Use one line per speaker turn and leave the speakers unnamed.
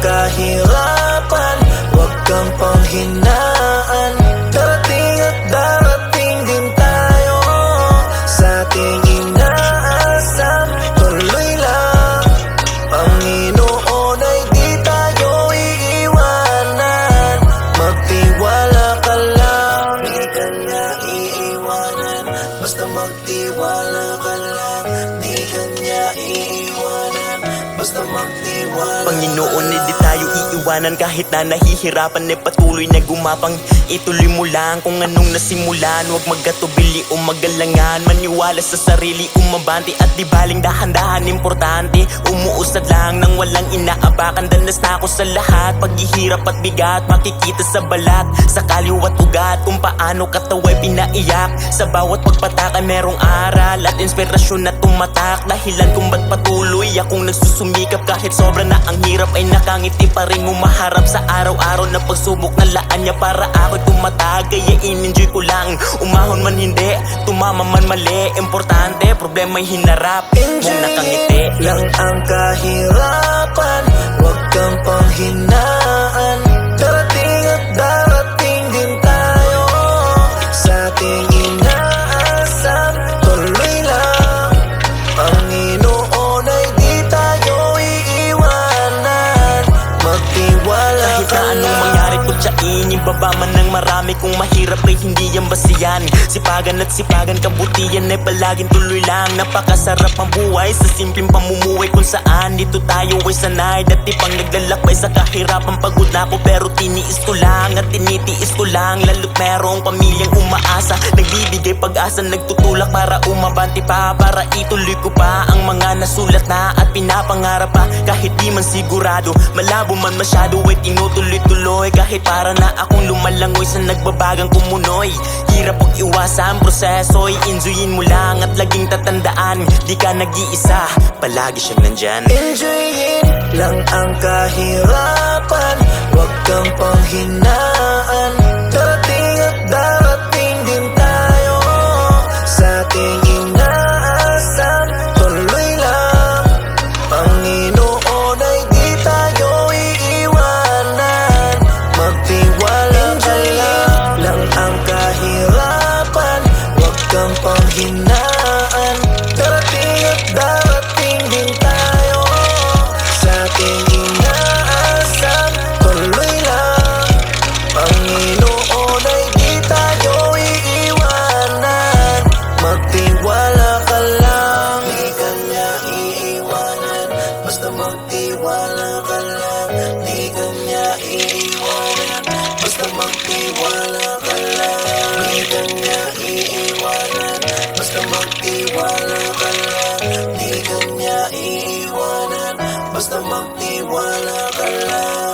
kahirapan Huwag kang panghinaan. Darating at darating din tayo. Sa ating inaasam Tuloy lang. Panginoon ay di tayo iiwanan. Magtiwala ka lang. Di ka niya iiwanan. Basta magtiwala ka lang. Di ka niya iiwanan Basta magtiwala.
Panginoon, hindi tayo iiwanan kahit na nahihirapan ay patuloy na gumapang. Ituloy mo lang kung anong nasimulan. Huwag magkatubili o magalangan. Maniwala sa sarili, umabante. At di baling dahan-dahan Importante, umuusad lang nang walang inaapakan Danas na ako sa lahat, paghihirap at bigat. Makikita sa balat, sa kaliwat ugat. Kung paano kataway pinaiyak. Sa bawat pagpataka merong aral At inspirasyon na tumatak. Dahilan kung ba't patuloy akong nagsusumikap. Kahit sobra na ang hirap ay nakangiti pa rin Umaharap sa araw-araw na pagsubok na laan niya Para ako'y tumatag. Kaya in-enjoy ko lang. Umahon man hindi, tumama man mali. Importante, problema'y hinarap. Mong nakangiti
lang ang kahirapan. Huwag kang panghinaan Magtiwala
Kahit
ka
na mangyari kutsain Ibaba man ng marami. Kung mahirap ay hindi yan basiyan Sipagan at sipagan kabutihan ay palaging tuloy lang. Napakasarap ang buhay sa simpleng pamumuhay Kung saan. Dito tayo ay sanay. Dati pang naglalakbay sa kahirapan Pagod na ako pero tiniis ko lang. At tinitiis ko lang Lalo't merong pamilyang umaasa. Nagbibigay pag-asa Nagtutulak para umabanti pa. Para ituloy ko pa ang mga nasulat na At pinapangarap pa. Kahit di man sigurado Malabo man masyado ay tinutuloy-tuloy Kahit para na akong lumalangoy sa nagbabagang kumunoy. Hirap pag iwasan proseso I-enjoyin mo lang at laging tatandaan Di ka nag-iisa, palagi siyang nandyan.
Enjoyin lang ang kahirapan. Huwag kang panghinaan. Darating at darating din tayo. Sa ating kang panghinaan ka niya